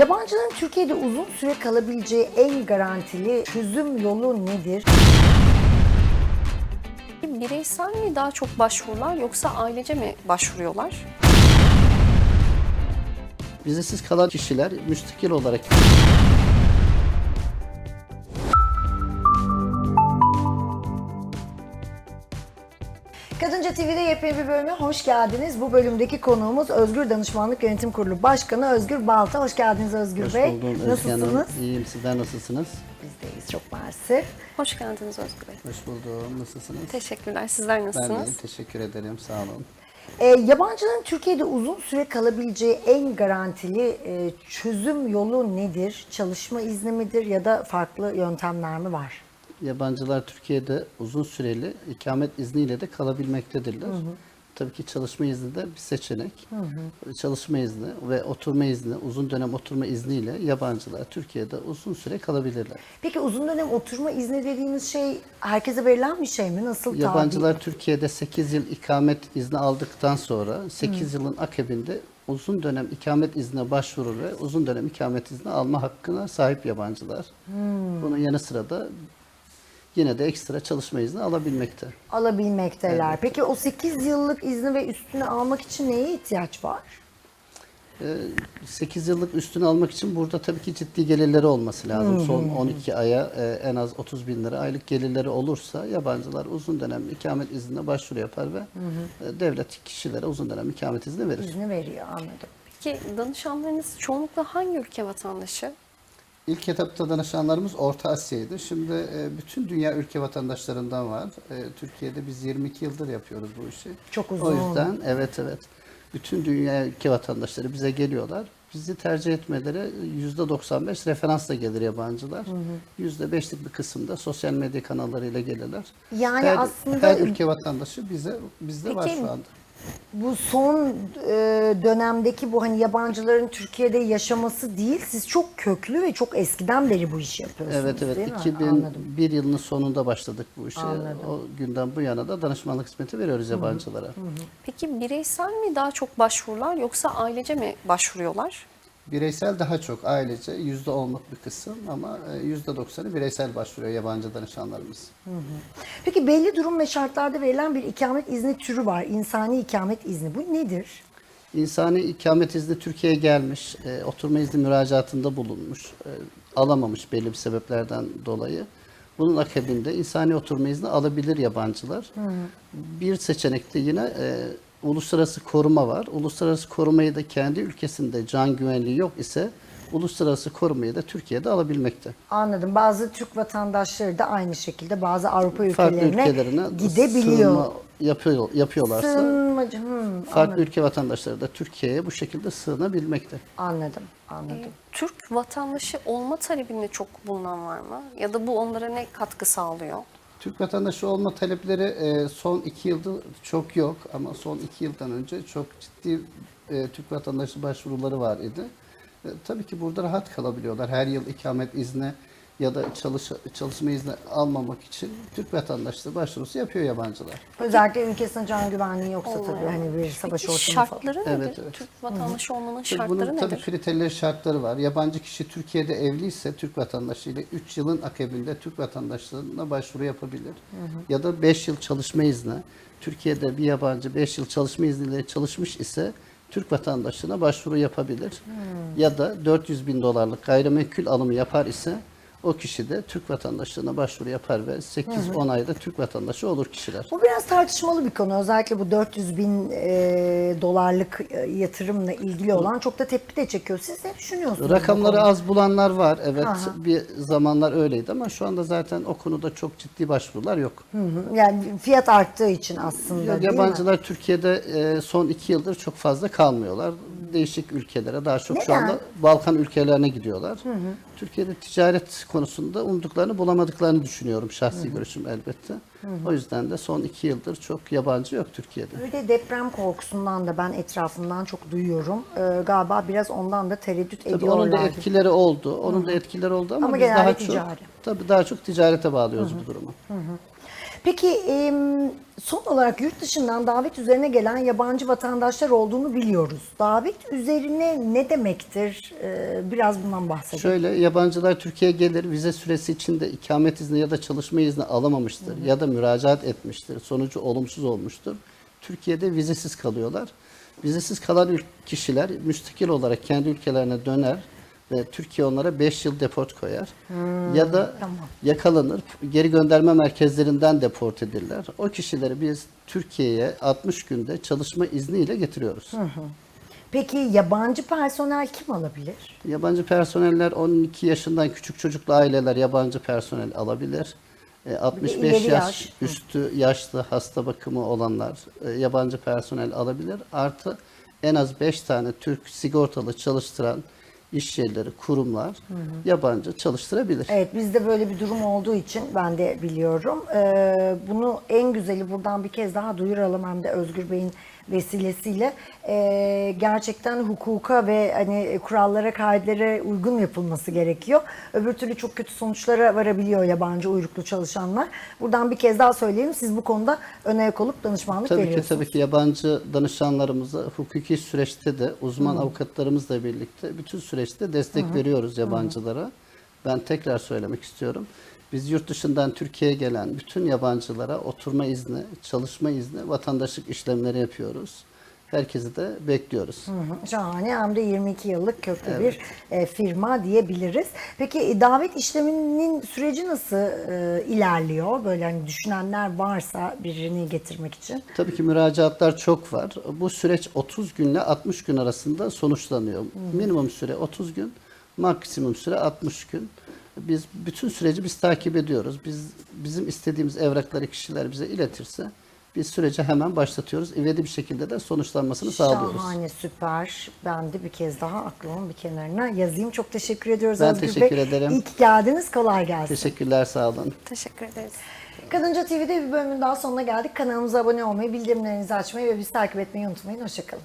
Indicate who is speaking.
Speaker 1: yabancıların Türkiye'de uzun süre kalabileceği en garantili çözüm yolu nedir?
Speaker 2: Bireysel mi daha çok başvurular yoksa ailece mi başvuruyorlar?
Speaker 3: Vizesiz kalan kişiler müstakil olarak
Speaker 1: Kadınca TV'de yepyeni bir bölüme hoş geldiniz. Bu bölümdeki konuğumuz Özgür Danışmanlık Yönetim Kurulu Başkanı Özgür Balta. Hoş geldiniz Özgür
Speaker 3: hoş
Speaker 1: Bey.
Speaker 3: buldum Özge
Speaker 1: Nasılsınız?
Speaker 3: Hanım. İyiyim sizler nasılsınız?
Speaker 1: Bizdeyiz çok mersi.
Speaker 2: Hoş geldiniz Özgür Bey.
Speaker 3: Hoş buldum. Nasılsınız?
Speaker 2: Teşekkürler. Sizler
Speaker 3: Ben de
Speaker 2: nasılsınız?
Speaker 3: iyiyim. Teşekkür ederim. Sağ olun.
Speaker 1: Ee, yabancıların Türkiye'de uzun süre kalabileceği en garantili e, çözüm yolu nedir? Çalışma izni midir ya da farklı yöntemler mi var?
Speaker 3: Yabancılar Türkiye'de uzun süreli ikamet izniyle de kalabilmektedirler. Tabii ki çalışma izni de bir seçenek. Çalışma izni ve oturma izni, uzun dönem oturma izniyle yabancılar Türkiye'de uzun süre kalabilirler.
Speaker 1: Peki uzun dönem oturma izni dediğimiz şey herkese verilen bir şey mi? Nasıl tabi?
Speaker 3: Yabancılar Türkiye'de 8 yıl ikamet izni aldıktan sonra 8 yılın akabinde uzun dönem ikamet iznine başvurur ve uzun dönem ikamet izni alma hakkına sahip yabancılar. Bunun yanı sıra da yine de ekstra çalışma izni alabilmekte.
Speaker 1: alabilmekteler. Peki o 8 yıllık izni ve üstünü almak için neye ihtiyaç var?
Speaker 3: 8 yıllık üstünü almak için burada tabii ki ciddi gelirleri olması lazım. Son 12 aya e, en az 30 bin lira aylık gelirleri olursa yabancılar uzun dönem ikamet iznine başvuru yapar ve e, devlet kişilere uzun dönem ikamet izni verir.
Speaker 1: İzni veriyor anladım.
Speaker 2: Peki danışanlarınız çoğunlukla hangi ülke vatandaşı?
Speaker 3: İlk etapta danışanlarımız Orta Asya'ydı. Şimdi e, bütün dünya ülke vatandaşlarından var. E, Türkiye'de biz 22 yıldır yapıyoruz bu işi.
Speaker 1: Çok uzun.
Speaker 3: O yüzden evet evet. Bütün dünya ülke vatandaşları bize geliyorlar. Bizi tercih etmeleri %95 referansla gelir yabancılar. %5'lik bir kısımda sosyal medya kanallarıyla gelirler.
Speaker 1: Yani
Speaker 3: her,
Speaker 1: aslında-
Speaker 3: her ülke vatandaşı bize bizde var şu anda.
Speaker 1: Bu son e, dönemdeki bu hani yabancıların Türkiye'de yaşaması değil, siz çok köklü ve çok eskiden beri bu işi yapıyorsunuz
Speaker 3: Evet evet
Speaker 1: değil mi?
Speaker 3: 2001
Speaker 1: Anladım.
Speaker 3: yılının sonunda başladık bu işe.
Speaker 1: Anladım.
Speaker 3: O günden bu yana da danışmanlık hizmeti veriyoruz yabancılara.
Speaker 2: Peki bireysel mi daha çok başvurular yoksa ailece mi başvuruyorlar?
Speaker 3: Bireysel daha çok ailece yüzde onluk bir kısım ama e, yüzde doksanı bireysel başvuruyor yabancı danışanlarımız.
Speaker 1: Peki belli durum ve şartlarda verilen bir ikamet izni türü var. İnsani ikamet izni. Bu nedir?
Speaker 3: İnsani ikamet izni Türkiye'ye gelmiş, e, oturma izni müracaatında bulunmuş, e, alamamış belli bir sebeplerden dolayı. Bunun akabinde insani oturma izni alabilir yabancılar. Bir seçenekte yine e, uluslararası koruma var. Uluslararası korumayı da kendi ülkesinde can güvenliği yok ise uluslararası korumayı da Türkiye'de alabilmekte.
Speaker 1: Anladım. Bazı Türk vatandaşları da aynı şekilde bazı Avrupa
Speaker 3: Farklı
Speaker 1: ülkelerine,
Speaker 3: ülkelerine
Speaker 1: gidebiliyor.
Speaker 3: sığınma yapıyor, yapıyorlarsa
Speaker 1: Sığınmacı. hmm,
Speaker 3: farklı
Speaker 1: anladım.
Speaker 3: ülke vatandaşları da Türkiye'ye bu şekilde sığınabilmekte.
Speaker 1: Anladım. Anladım.
Speaker 2: Ee, Türk vatandaşı olma talebinde çok bulunan var mı? Ya da bu onlara ne katkı sağlıyor?
Speaker 3: Türk vatandaşı olma talepleri e, son iki yılda çok yok ama son iki yıldan önce çok ciddi e, Türk vatandaşı başvuruları var idi. E, tabii ki burada rahat kalabiliyorlar. Her yıl ikamet izni ya da çalış, çalışma izni almamak için Türk vatandaşlığı başvurusu yapıyor yabancılar.
Speaker 1: Özellikle ülkesinde can güvenliği yoksa tabii
Speaker 2: Olmuyor.
Speaker 1: hani bir savaş
Speaker 2: Peki
Speaker 1: ortamı falan.
Speaker 2: şartları
Speaker 3: Evet,
Speaker 2: nedir?
Speaker 3: evet.
Speaker 2: Türk vatandaşı olmanın
Speaker 3: Tabii
Speaker 2: şartları
Speaker 3: Bunun tabii
Speaker 2: nedir?
Speaker 3: kriterleri, şartları var. Yabancı kişi Türkiye'de evliyse Türk vatandaşı ile 3 yılın akabinde Türk vatandaşlığına başvuru yapabilir. Ya da 5 yıl çalışma izni. Türkiye'de bir yabancı 5 yıl çalışma izniyle çalışmış ise Türk vatandaşlığına başvuru yapabilir. Ya da 400 bin dolarlık gayrimenkul alımı yapar ise o kişi de Türk vatandaşlığına başvuru yapar ve 8-10 ayda Türk vatandaşı olur kişiler.
Speaker 1: Bu biraz tartışmalı bir konu. Özellikle bu 400 bin e, dolarlık e, yatırımla ilgili olan çok da tepki de çekiyor. Siz ne düşünüyorsunuz?
Speaker 3: Rakamları az bulanlar var. Evet
Speaker 1: Aha.
Speaker 3: bir zamanlar öyleydi ama şu anda zaten o konuda çok ciddi başvurular yok.
Speaker 1: Hı hı. Yani fiyat arttığı için aslında
Speaker 3: Ya-
Speaker 1: değil mi?
Speaker 3: Yabancılar Türkiye'de e, son iki yıldır çok fazla kalmıyorlar. Değişik ülkelere daha çok şu
Speaker 1: Neden?
Speaker 3: anda Balkan ülkelerine gidiyorlar. Türkiye'de ticaret konusunda umduklarını bulamadıklarını düşünüyorum şahsi görüşüm elbette. O yüzden de son iki yıldır çok yabancı yok Türkiye'de.
Speaker 1: De deprem korkusundan da ben etrafımdan çok duyuyorum. Ee, galiba biraz ondan da tereddüt
Speaker 3: Tabii
Speaker 1: ediyorlar.
Speaker 3: onun da etkileri oldu. Onun da etkileri oldu ama,
Speaker 1: Ama
Speaker 3: biz daha
Speaker 1: ticari.
Speaker 3: çok tabii daha çok ticarete bağlıyoruz bu durumu.
Speaker 1: Peki son olarak yurt dışından davet üzerine gelen yabancı vatandaşlar olduğunu biliyoruz. Davet üzerine ne demektir? Ee, biraz bundan bahsedelim.
Speaker 3: Şöyle yabancılar Türkiye'ye gelir vize süresi içinde ikamet izni ya da çalışma izni alamamıştır ya da müracaat etmiştir. Sonucu olumsuz olmuştur. Türkiye'de vizesiz kalıyorlar. Vizesiz kalan kişiler müstakil olarak kendi ülkelerine döner ve Türkiye onlara 5 yıl deport koyar. ya da
Speaker 1: tamam.
Speaker 3: yakalanır, geri gönderme merkezlerinden deport edilirler. O kişileri biz Türkiye'ye 60 günde çalışma izniyle getiriyoruz.
Speaker 1: Peki yabancı personel kim alabilir?
Speaker 3: Yabancı personeller 12 yaşından küçük çocuklu aileler yabancı personel alabilir. E, 65
Speaker 1: ileri
Speaker 3: yaş,
Speaker 1: yaş.
Speaker 3: üstü yaşlı hasta bakımı olanlar e, yabancı personel alabilir. Artı en az 5 tane Türk sigortalı çalıştıran iş yerleri, kurumlar yabancı çalıştırabilir.
Speaker 1: Evet bizde böyle bir durum olduğu için ben de biliyorum. Ee, bunu en güzeli buradan bir kez daha duyuralım hem de Özgür Bey'in vesilesiyle Ee, gerçekten hukuka ve hani kurallara, kaidelere uygun yapılması gerekiyor. Öbür türlü çok kötü sonuçlara varabiliyor yabancı uyruklu çalışanlar. Buradan bir kez daha söyleyelim. Siz bu konuda öne ayak olup danışmanlık
Speaker 3: Tabii ki
Speaker 1: veriyorsunuz.
Speaker 3: tabii ki yabancı danışanlarımıza hukuki süreçte de uzman avukatlarımızla birlikte bütün süreçte destek veriyoruz yabancılara. Ben tekrar söylemek istiyorum. Biz yurt dışından Türkiye'ye gelen bütün yabancılara oturma izni, çalışma izni, vatandaşlık işlemleri yapıyoruz. Herkesi de bekliyoruz.
Speaker 1: Hı hı, Şahane hem de 22 yıllık köklü bir e, firma diyebiliriz. Peki e, davet işleminin süreci nasıl e, ilerliyor? Böyle hani düşünenler varsa birini getirmek için.
Speaker 3: Tabii ki müracaatlar çok var. Bu süreç 30 günle 60 gün arasında sonuçlanıyor. Minimum süre 30 gün, maksimum süre 60 gün. Biz bütün süreci biz takip ediyoruz. Biz bizim istediğimiz evrakları kişiler bize iletirse biz süreci hemen başlatıyoruz. İvedi bir şekilde de sonuçlanmasını sağlıyoruz.
Speaker 1: Şahane, süper. Ben de bir kez daha aklımın bir kenarına yazayım. Çok teşekkür ediyoruz
Speaker 3: Ben
Speaker 1: Özgür
Speaker 3: teşekkür
Speaker 1: Bey.
Speaker 3: ederim.
Speaker 1: İyi ki geldiniz. Kolay gelsin.
Speaker 3: Teşekkürler, sağ olun.
Speaker 2: Teşekkür ederiz.
Speaker 1: Kadınca TV'de bir bölümün daha sonuna geldik. Kanalımıza abone olmayı, bildirimlerinizi açmayı ve bizi takip etmeyi unutmayın. Hoşçakalın.